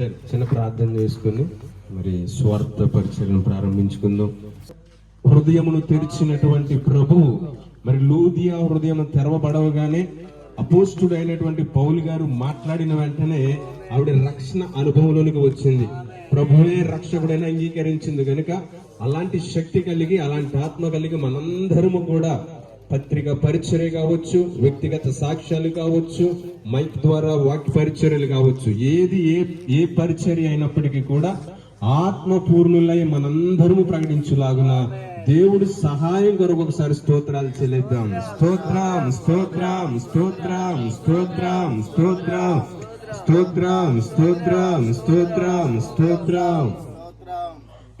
సరే చిన్న ప్రార్థన చేసుకుని మరి స్వార్థ పరిచయం ప్రారంభించుకుందాం. హృదయమును తెరిచినటువంటి ప్రభువు మరి లూదియా హృదయం తెరవబడవగానే అపోస్టుడు అయినటువంటి పౌలు గారు మాట్లాడిన వెంటనే ఆవిడ రక్షణ అనుభవంలోనికి వచ్చింది. ప్రభువే రక్షకుడైన అంగీకరించింది కనుక అలాంటి శక్తి కలిగి అలాంటి ఆత్మ కలిగి మనందరము కూడా పత్రిక పరిచర్య కావచ్చు వ్యక్తిగత సాక్ష్యాలు కావచ్చు మైక్ ద్వారా వాక్య పరిచర్యలు కావచ్చు ఏది ఏ ఏ పరిచర్య అయినప్పటికీ కూడా ఆత్మపూర్ణులై మనందరము ప్రకటించులాగున దేవుడు సహాయం కొరకు ఒకసారి స్తోత్రాలు చెల్లిద్దాం. స్తోత్రం స్తోత్రం స్తోత్రం స్తోత్రం స్తోత్రం స్తోత్రం స్తోత్రం స్తోత్రం స్తోత్రం.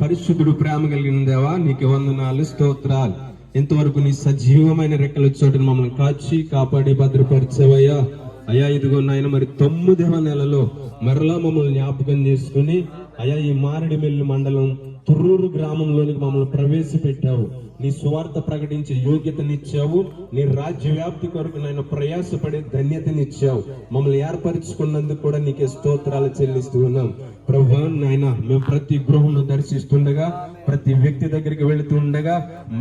పరిశుద్ధుడు ప్రేమ కలిగిన దేవా నీకు వందనాలు స్తోత్రాలు. ఇంతవరకు నీ సజీవమైన రెక్కల చోటును మమ్మల్ని కాచి కాపాడి భద్రపరిచేవయ్యా. అయ్యా ఇదిగో నాయన మరి తొమ్మిదవ నెలలో మరలా మమ్మల్ని జ్ఞాపకం చేసుకుని అయ్యా ఈ మారేడుమిల్లి మండలం తుర్రూరు గ్రామంలోనికి మమ్మల్ని ప్రవేశపెట్టావు. నీ సువార్త ప్రకటించే యోగ్యతనిచ్చావు నీ రాజ్య వ్యాప్తి కొరకు నాయన ప్రయాసపడే ధన్యతనిచ్చావు. మమ్మల్ని ఏర్పరచుకున్నందుకు కూడా నీకే స్తోత్రాలు చెల్లిస్తూ ఉన్నాం. ప్రభు నాయన మేము ప్రతి గృహంలో దర్శిస్తుండగా ప్రతి వ్యక్తి దగ్గరికి వెళుతూ ఉండగా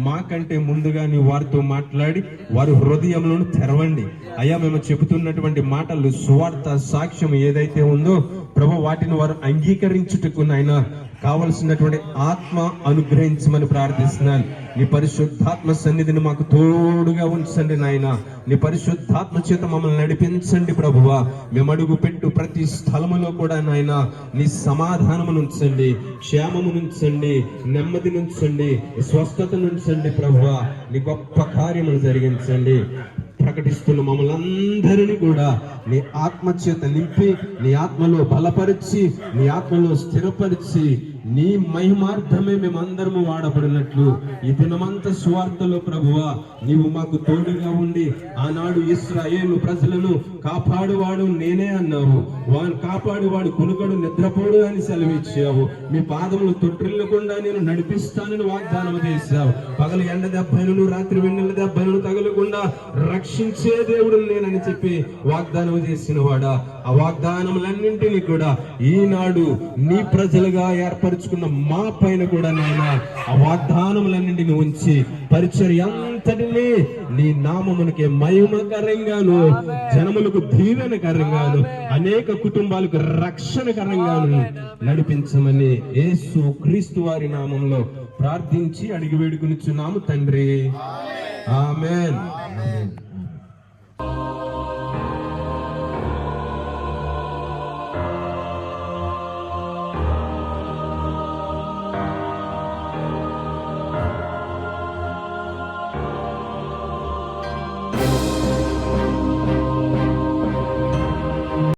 మాకంటే ముందుగా నీ వారితో మాట్లాడి వారి హృదయంలో తెరవండి. అయ్యా మేము చెబుతున్నటువంటి మాటలు సువార్త సాక్ష్యం ఏదైతే ఉందో ప్రభు వాటిని వారు అంగీకరించుటకు నాయన కావలసినటువంటి ఆత్మ అనుగ్రహించమని ప్రార్థిస్తున్నాను. నీ పరిశుద్ధాత్మ సన్నిధిని మాకు తోడుగా ఉంచండి నాయన. నీ పరిశుద్ధాత్మ చేత మమ్మల్ని నడిపించండి ప్రభువ. మేము అడుగు పెట్టు ప్రతి స్థలములో కూడా నాయన నీ సమాధానము నుంచండి క్షేమము నుంచండి నెమ్మది నుంచండి స్వస్థత నుంచండి ప్రభువ. నీ గొప్ప కార్యములు జరిగించండి. ప్రకటిస్తున్న మమ్మల్ని అందరినీ కూడా నీ ఆత్మ చేత నింపి నీ ఆత్మలో బలపరిచి నీ ఆత్మలో స్థిరపరిచి నీ మహిమార్థమే మేమందరము వాడబడినట్లు ఈ దినమంతా స్వార్థలో ప్రభువా నీవు మాకు తోడుగా ఉండి ఆనాడు ఇస్రాయేలు ప్రజలను కాపాడువాడు నేనే అన్నావు. వాడు కాపాడువాడు కొనుగడు నిద్రపోడు అని సెలవిచ్చావు. మీ పాదములు తొట్టిల్లకుండా నేను నడిపిస్తానని వాగ్దానం చేశావు. పగలు ఎండ దెబ్బలను రాత్రి వెన్నెల దెబ్బలను తగలకుండా రక్షించే దేవుడు నేనని చెప్పి వాగ్దానం చేసిన వాడా. ఆ వాగ్దానములన్నింటినీ కూడా ఈనాడు నీ ప్రజలుగా సిద్ధపరుచుకున్న మా పైన కూడా నాయన ఆ వాగ్దానములన్నింటిని ఉంచి పరిచర్య అంతటిని నీ నామమునికి మహిమకరంగాను జనములకు దీవెనకరంగాను అనేక కుటుంబాలకు రక్షణకరంగాను నడిపించమని యేసు క్రీస్తు వారి నామంలో ప్రార్థించి అడిగి వేడుకునిచున్నాము తండ్రి. ఆమెన్.